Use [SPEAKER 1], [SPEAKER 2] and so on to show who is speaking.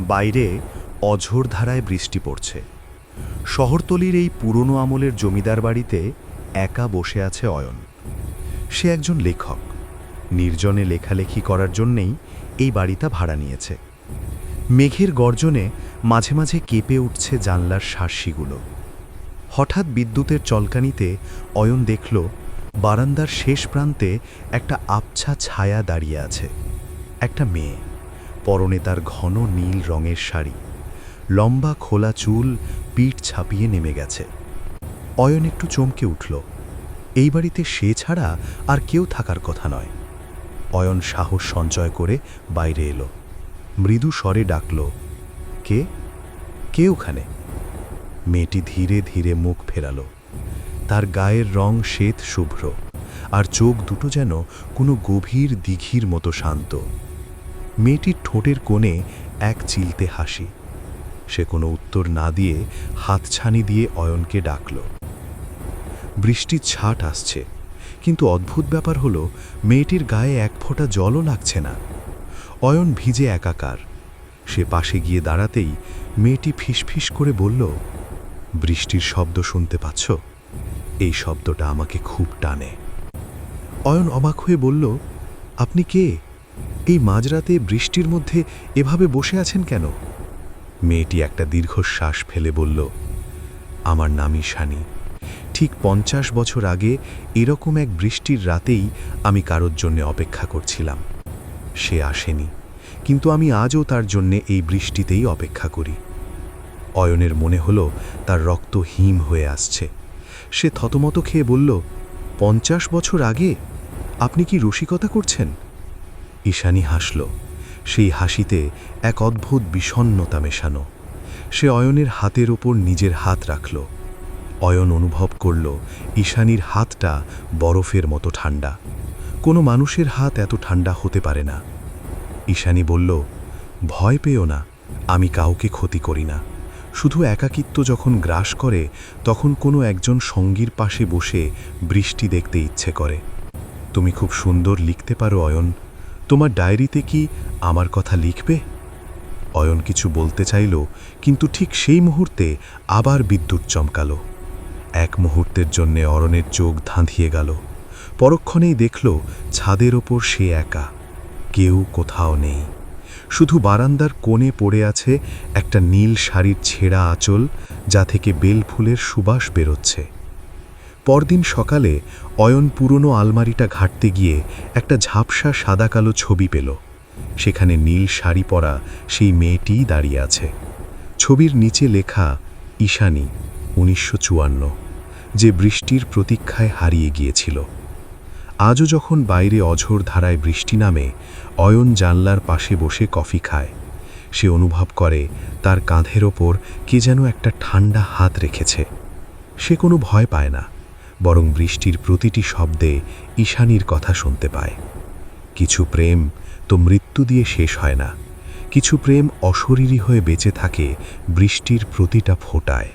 [SPEAKER 1] বাইরে অঝোর ধারায় বৃষ্টি পড়ছে। শহরতলির এই পুরনো আমলের জমিদার বাড়িতে একা বসে আছে অয়ন। সে একজন লেখক। নির্জনে লেখালেখি করার জন্যেই এই বাড়িটা ভাড়া নিয়েছে। মেঘের গর্জনে মাঝে মাঝে কেঁপে উঠছে জানলার শার্সিগুলো হঠাৎ বিদ্যুতের চলকানিতে অয়ন দেখল, বারান্দার শেষ প্রান্তে একটা আবছা ছায়া দাঁড়িয়ে আছে। একটা মেয়ে। পরনে তার ঘন নীল রঙের শাড়ি। লম্বা খোলা চুল পিঠ ছাপিয়ে নেমে গেছে। অয়ন একটু চমকে উঠল। এই বাড়িতে সে ছাড়া আর কেউ থাকার কথা নয়। অয়ন সাহস সঞ্চয় করে বাইরে এলো। মৃদু স্বরে ডাকল, কে? কে ওখানে? মেয়েটি ধীরে ধীরে মুখ ফেরাল। তার গায়ের রং শ্বেত শুভ্র, আর চোখ দুটো যেন কোনো গভীর দিঘির মতো শান্ত। মেয়েটির ঠোঁটের কোণে এক চিলতে হাসি। সে কোনো উত্তর না দিয়ে হাতছানি দিয়ে অয়নকে ডাকল। বৃষ্টির ছাট আসছে, কিন্তু অদ্ভুত ব্যাপার হলো মেয়েটির গায়ে এক ফোঁটা জলও লাগছে না। অয়ন ভিজে একাকার। সে পাশে গিয়ে দাঁড়াতেই মেয়েটি ফিসফিস করে বলল, বৃষ্টির শব্দ শুনতে পাচ্ছ? এই শব্দটা আমাকে খুব টানে। অয়ন অবাক হয়ে বলল, আপনি কে? এই মাঝরাতে বৃষ্টির মধ্যে এভাবে বসে আছেন কেন? মেয়েটি একটা দীর্ঘশ্বাস ফেলে বলল, আমার নাম ঈশানী ঠিক পঞ্চাশ বছর আগে এরকম এক বৃষ্টির রাতেই আমি কারোর জন্যে অপেক্ষা করছিলাম। সে আসেনি, কিন্তু আমি আজও তার জন্যে এই বৃষ্টিতেই অপেক্ষা করি। অয়নের মনে হলো তার রক্ত হিম হয়ে আসছে। সে থতমত খেয়ে বলল, পঞ্চাশ বছর আগে? আপনি কি রসিকতা করছেন? ঈশানী হাসল। সেই হাসিতে এক অদ্ভুত বিষণ্নতা মেশানো। সে অয়নের হাতের ওপর নিজের হাত রাখল। অয়ন অনুভব করল ঈশানীর হাতটা বরফের মতো ঠান্ডা। কোনো মানুষের হাত এত ঠান্ডা হতে পারে না। ঈশানী বলল, ভয় পেও না, আমি কাউকে ক্ষতি করি না। শুধু একাকিত্ব যখন গ্রাস করে, তখন কোনো একজন সঙ্গীর পাশে বসে বৃষ্টি দেখতে ইচ্ছে করে। তুমি খুব সুন্দর লিখতে পারো, অয়ন। তোমার ডায়েরিতে কি আমার কথা লিখবে? অয়ন কিছু বলতে চাইল, কিন্তু ঠিক সেই মুহূর্তে আবার বিদ্যুৎ চমকালো। এক মুহূর্তের জন্যে অরণের চোখ ধাঁধিয়ে গেল। পরক্ষণেই দেখল ছাদের ওপর সে একা, কেউ কোথাও নেই। শুধু বারান্দার কোণে পড়ে আছে একটা নীল শাড়ির ছেঁড়া আঁচল, যা থেকে বেল ফুলের সুবাস বেরোচ্ছে। পরদিন সকালে অয়ন পুরনো আলমারিটা ঘাটতে গিয়ে একটা ঝাপসা সাদা কালো ছবি পেল। সেখানে নীল শাড়ি পরা সেই মেয়েটিই দাঁড়িয়ে আছে। ছবির নিচে লেখা, ঈশানী, উনিশশো চুয়ান্ন যে বৃষ্টির প্রতীক্ষায় হারিয়ে গিয়েছিল। আজও যখন বাইরে অঝোর ধারায় বৃষ্টি নামে, অয়ন জানলার পাশে বসে কফি খায়। সে অনুভব করে, তার কাঁধের ওপর কে যেন একটা ঠান্ডা হাত রেখেছে। সে কোনো ভয় পায় না। বরং বৃষ্টির প্রতিটি শব্দে ঈশানির কথা শুনতে পায়। কিছু প্রেম তো মৃত্যু দিয়ে শেষ হয় না। কিছু প্রেম অশরীরী হয়ে বেঁচে থাকে বৃষ্টির প্রতিটা ফোটায়।